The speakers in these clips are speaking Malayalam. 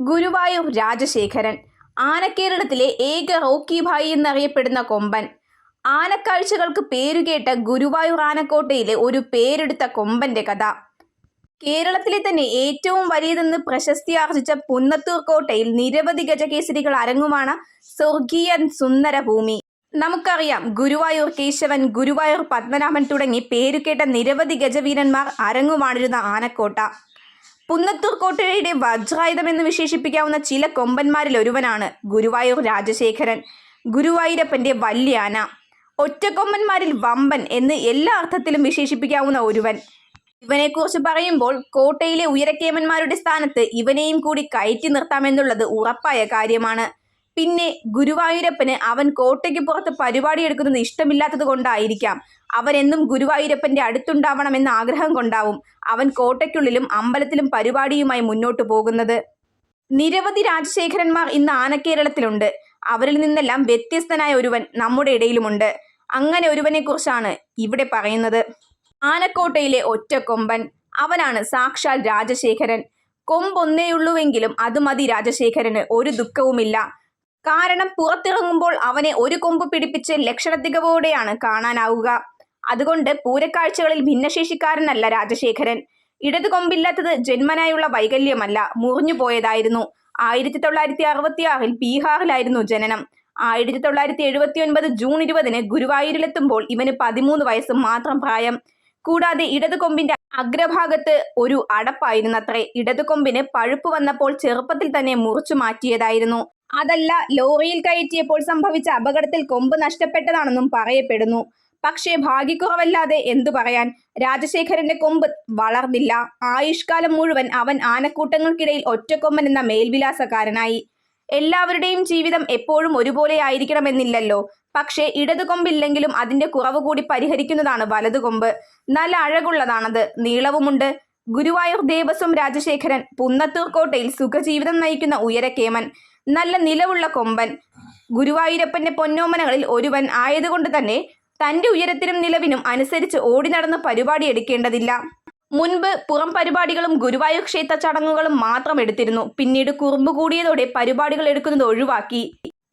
ഗുരുവായൂർ രാജശേഖരൻ ആനക്കേരളത്തിലെ ഏക റോക്കി ഭായി എന്നറിയപ്പെടുന്ന കൊമ്പൻ. ആനക്കാഴ്ചകൾക്ക് പേരുകേട്ട ഗുരുവായൂർ ആനക്കോട്ടയിലെ ഒരു പേരെടുത്ത കൊമ്പന്റെ കഥ. കേരളത്തിലെ തന്നെ ഏറ്റവും വലിയതെന്ന് പ്രശസ്തി ആർജിച്ച പുന്നത്തൂർ കോട്ടയിൽ നിരവധി ഗജകേസരികൾ അരങ്ങുമാണ് സ്വർഗീയ സുന്ദരഭൂമി. നമുക്കറിയാം ഗുരുവായൂർ കേശവൻ ഗുരുവായൂർ പത്മനാഭൻ തുടങ്ങി പേരുകേട്ട നിരവധി ഗജവീരന്മാർ അരങ്ങുമാണിരുന്ന ആനക്കോട്ട. പുന്നത്തൂർ കോട്ടയുടെ വജ്രായുധം എന്ന് വിശേഷിപ്പിക്കാവുന്ന ചില കൊമ്പന്മാരിൽ ഒരുവനാണ് ഗുരുവായൂർ രാജശേഖരൻ. ഗുരുവായൂരപ്പന്റെ വല്യാന ഒറ്റക്കൊമ്പന്മാരിൽ വമ്പൻ എന്ന് എല്ലാ അർത്ഥത്തിലും വിശേഷിപ്പിക്കാവുന്ന ഒരുവൻ. ഇവനെക്കുറിച്ച് പറയുമ്പോൾ കോട്ടയിലെ ഉയരക്കേമന്മാരുടെ സ്ഥാനത്ത് ഇവനെയും കൂടി കയറ്റി നിർത്താമെന്നുള്ളത് ഉറപ്പായ കാര്യമാണ്. പിന്നെ ഗുരുവായൂരപ്പന് അവൻ കോട്ടയ്ക്ക് പുറത്ത് പരിപാടി എടുക്കുന്നത് ഇഷ്ടമില്ലാത്തത് കൊണ്ടായിരിക്കാം. അവനെന്നും ഗുരുവായൂരപ്പന്റെ അടുത്തുണ്ടാവണമെന്ന ആഗ്രഹം കൊണ്ടാവും അവൻ കോട്ടയ്ക്കുള്ളിലും അമ്പലത്തിലും പരിപാടിയുമായി മുന്നോട്ട് പോകുന്നത്. നിരവധി രാജശേഖരന്മാർ ഇന്ന് ആനക്കേരളത്തിലുണ്ട്. അവരിൽ നിന്നെല്ലാം വ്യത്യസ്തനായ ഒരുവൻ നമ്മുടെ ഇടയിലുമുണ്ട്. അങ്ങനെ ഒരുവനെ കുറിച്ചാണ് ഇവിടെ പറയുന്നത്. ആനക്കോട്ടയിലെ ഒറ്റക്കൊമ്പൻ അവനാണ് സാക്ഷാൽ രാജശേഖരൻ. കൊമ്പൊന്നേയുള്ളൂവെങ്കിലും അത് മതി രാജശേഖരന്. ഒരു ദുഃഖവുമില്ല. കാരണം പുറത്തിറങ്ങുമ്പോൾ അവനെ ഒരു കൊമ്പ് പിടിപ്പിച്ച് ലക്ഷണത്തികവോടെയാണ് കാണാനാവുക. അതുകൊണ്ട് പൂരക്കാഴ്ചകളിൽ ഭിന്നശേഷിക്കാരനല്ല രാജശേഖരൻ. ഇടതു കൊമ്പില്ലാത്തത് ജന്മനായുള്ള വൈകല്യമല്ല. മുറിഞ്ഞു പോയതായിരുന്നു. ആയിരത്തി തൊള്ളായിരത്തി അറുപത്തി ആറിൽ ബീഹാറിലായിരുന്നു ജനനം. ആയിരത്തി തൊള്ളായിരത്തി എഴുപത്തി ഒൻപത് ജൂൺ ഇരുപതിന് ഗുരുവായൂരിലെത്തുമ്പോൾ ഇവന് പതിമൂന്ന് വയസ്സ് മാത്രം പ്രായം. കൂടാതെ ഇടതു കൊമ്പിന്റെ അഗ്രഭാഗത്ത് ഒരു അടപ്പായിരുന്നത്രേ. ഇടതു കൊമ്പിന് പഴുപ്പ് വന്നപ്പോൾ ചെറുപ്പത്തിൽ തന്നെ മുറിച്ചു മാറ്റിയതായിരുന്നു. അതല്ല ലോറിയിൽ കയറ്റിയപ്പോൾ സംഭവിച്ച അപകടത്തിൽ കൊമ്പ് നഷ്ടപ്പെട്ടതാണെന്നും പറയപ്പെടുന്നു. പക്ഷേ ഭാഗ്യക്കുറവല്ലാതെ എന്തു പറയാൻ? രാജശേഖരന്റെ കൊമ്പ് വളർന്നില്ല. ആയുഷ്കാലം മുഴുവൻ അവൻ ആനക്കൂട്ടങ്ങൾക്കിടയിൽ ഒറ്റക്കൊമ്പൻ എന്ന മേൽവിലാസക്കാരനായി. എല്ലാവരുടെയും ജീവിതം എപ്പോഴും ഒരുപോലെ ആയിരിക്കണമെന്നില്ലല്ലോ. പക്ഷേ ഇടതു കൊമ്പില്ലെങ്കിലും അതിന്റെ കുറവ് കൂടി പരിഹരിക്കുന്നതാണ് വലതു കൊമ്പ്. നല്ല അഴകുള്ളതാണത്. നീളവുമുണ്ട്. ഗുരുവായൂർ ദേവസ്വം രാജശേഖരൻ പുന്നത്തൂർ കോട്ടയിൽ സുഖജീവിതം നയിക്കുന്ന ഉയരക്കേമൻ. നല്ല നിലവുള്ള കൊമ്പൻ. ഗുരുവായൂരപ്പന്റെ പൊന്നോമനകളിൽ ഒരുവൻ ആയതുകൊണ്ട് തന്നെ തന്റെ ഉയരത്തിനും നിലവിനും അനുസരിച്ച് ഓടി നടന്ന് പരിപാടി എടുക്കേണ്ടതില്ല. മുൻപ് പുറം പരിപാടികളും ഗുരുവായൂർ ക്ഷേത്ര ചടങ്ങുകളും മാത്രം എടുത്തിരുന്നു. പിന്നീട് കുറുമ്പ് കൂടിയതോടെ പരിപാടികൾ എടുക്കുന്നത് ഒഴിവാക്കി.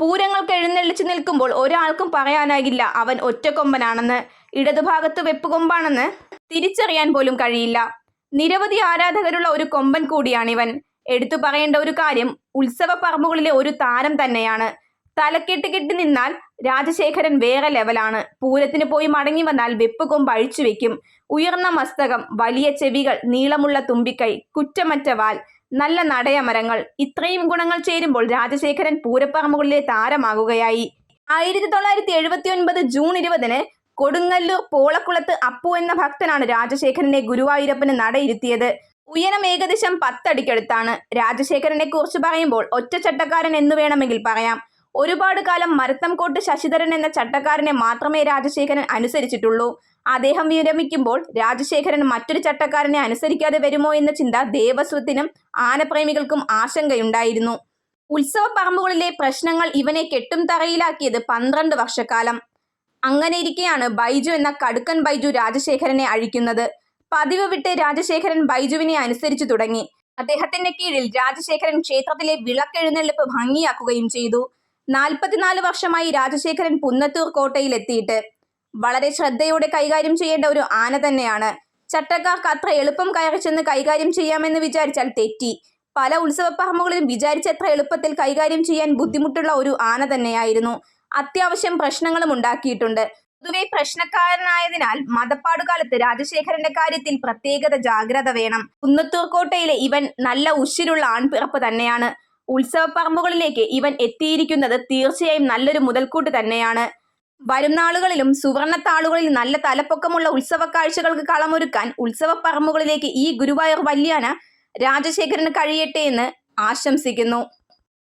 പൂരങ്ങൾക്ക് എഴുന്നള്ളിച്ചു നിൽക്കുമ്പോൾ ഒരാൾക്കും പറയാനാകില്ല അവൻ ഒറ്റക്കൊമ്പനാണെന്ന് ഇടതുഭാഗത്ത് വെപ്പുകൊമ്പാണെന്ന് തിരിച്ചറിയാൻ പോലും കഴിയില്ല. നിരവധി ആരാധകരുള്ള ഒരു കൊമ്പൻ കൂടിയാണിവൻ. എടുത്തു പറയേണ്ട ഒരു കാര്യം ഉത്സവ പറമ്പുകളിലെ ഒരു താരം തന്നെയാണ്. തലക്കെട്ട് കെട്ടി നിന്നാൽ രാജശേഖരൻ വേറെ ലെവലാണ് പൂരത്തിന് പോയി മടങ്ങി വന്നാൽ വെപ്പ് കൊമ്പ് അഴിച്ചു വെക്കും. ഉയർന്ന മസ്തകം വലിയ ചെവികൾ നീളമുള്ള തുമ്പിക്കൈ കുറ്റമറ്റ വാൽ നല്ല നടയമരങ്ങൾ ഇത്രയും ഗുണങ്ങൾ ചേരുമ്പോൾ രാജശേഖരൻ പൂരപ്പറമ്പുകളിലെ താരമാകുകയായി. ആയിരത്തി തൊള്ളായിരത്തി എഴുപത്തി ഒൻപത് ജൂൺ ഇരുപതിന് കൊടുങ്ങല്ലൂർ പോളക്കുളത്ത് അപ്പു എന്ന ഭക്തനാണ് രാജശേഖരനെ ഗുരുവായൂരപ്പന് നടയിരുത്തിയത്. ഉയരം ഏകദേശം പത്തടിക്കടുത്താണ്. രാജശേഖരനെ കുറിച്ച് പറയുമ്പോൾ ഒറ്റ ചട്ടക്കാരൻ എന്ന് വേണമെങ്കിൽ പറയാം. ഒരുപാട് കാലം മരത്തംകോട്ട് ശശിധരൻ എന്ന ചട്ടക്കാരനെ മാത്രമേ രാജശേഖരൻ അനുസരിച്ചിട്ടുള്ളൂ. അദ്ദേഹം വിരമിക്കുമ്പോൾ രാജശേഖരൻ മറ്റൊരു ചട്ടക്കാരനെ അനുസരിക്കാതെ വരുമോ എന്ന ചിന്ത ദേവസ്വത്തിനും ആനപ്രേമികൾക്കും ആശങ്കയുണ്ടായിരുന്നു. ഉത്സവ പറമ്പുകളിലെ പ്രശ്നങ്ങൾ ഇവനെ കെട്ടും തറയിലാക്കിയത് പന്ത്രണ്ട് വർഷക്കാലം. അങ്ങനെ ഇരിക്കെയാണ് ബൈജു എന്ന കടുക്കൻ ബൈജു രാജശേഖരനെ അഴിക്കുന്നത്. പതിവ് വിട്ട് രാജശേഖരൻ ബൈജുവിനെ അനുസരിച്ചു തുടങ്ങി. അദ്ദേഹത്തിന്റെ കീഴിൽ രാജശേഖരൻ ക്ഷേത്രത്തിലെ വിളക്കെഴുന്നള്ളിപ്പ് ഭംഗിയാക്കുകയും ചെയ്തു. നാൽപ്പത്തിനാല് വർഷമായി രാജശേഖരൻ പുന്നത്തൂർ കോട്ടയിൽ എത്തിയിട്ട് വളരെ ശ്രദ്ധയോടെ കൈകാര്യം ചെയ്യേണ്ട ഒരു ആന തന്നെയാണ്. ചട്ടക്കാർക്ക് അത്ര എളുപ്പം കയറി ചെന്ന് കൈകാര്യം ചെയ്യാമെന്ന് വിചാരിച്ചാൽ തെറ്റി. പല ഉത്സവപ്പറമ്പുകളിലും വിചാരിച്ചത്ര എളുപ്പത്തിൽ കൈകാര്യം ചെയ്യാൻ ബുദ്ധിമുട്ടുള്ള ഒരു ആന തന്നെയായിരുന്നു. അത്യാവശ്യം പ്രശ്നങ്ങളും ഉണ്ടാക്കിയിട്ടുണ്ട്. പൊതുവെ പ്രശ്നക്കാരനായതിനാൽ മതപ്പാടുകാലത്ത് രാജശേഖരന്റെ കാര്യത്തിൽ പ്രത്യേകത ജാഗ്രത വേണം. കുന്നത്തൂർക്കോട്ടയിലെ ഇവൻ നല്ല ഉശിരുള്ള ആൺപിറപ്പ് തന്നെയാണ്. ഉത്സവപ്പറമ്പുകളിലേക്ക് ഇവൻ എത്തിയിരിക്കുന്നത് തീർച്ചയായും നല്ലൊരു മുതൽക്കൂട്ട് തന്നെയാണ്. വരും നാളുകളിലും സുവർണത്താളുകളിൽ നല്ല തലപ്പൊക്കമുള്ള ഉത്സവ കാഴ്ചകൾക്ക് കളമൊരുക്കാൻ ഉത്സവപ്പറമ്പുകളിലേക്ക് ഈ ഗുരുവായൂർ വല്യാന രാജശേഖരന് കഴിയട്ടെ എന്ന് ആശംസിക്കുന്നു.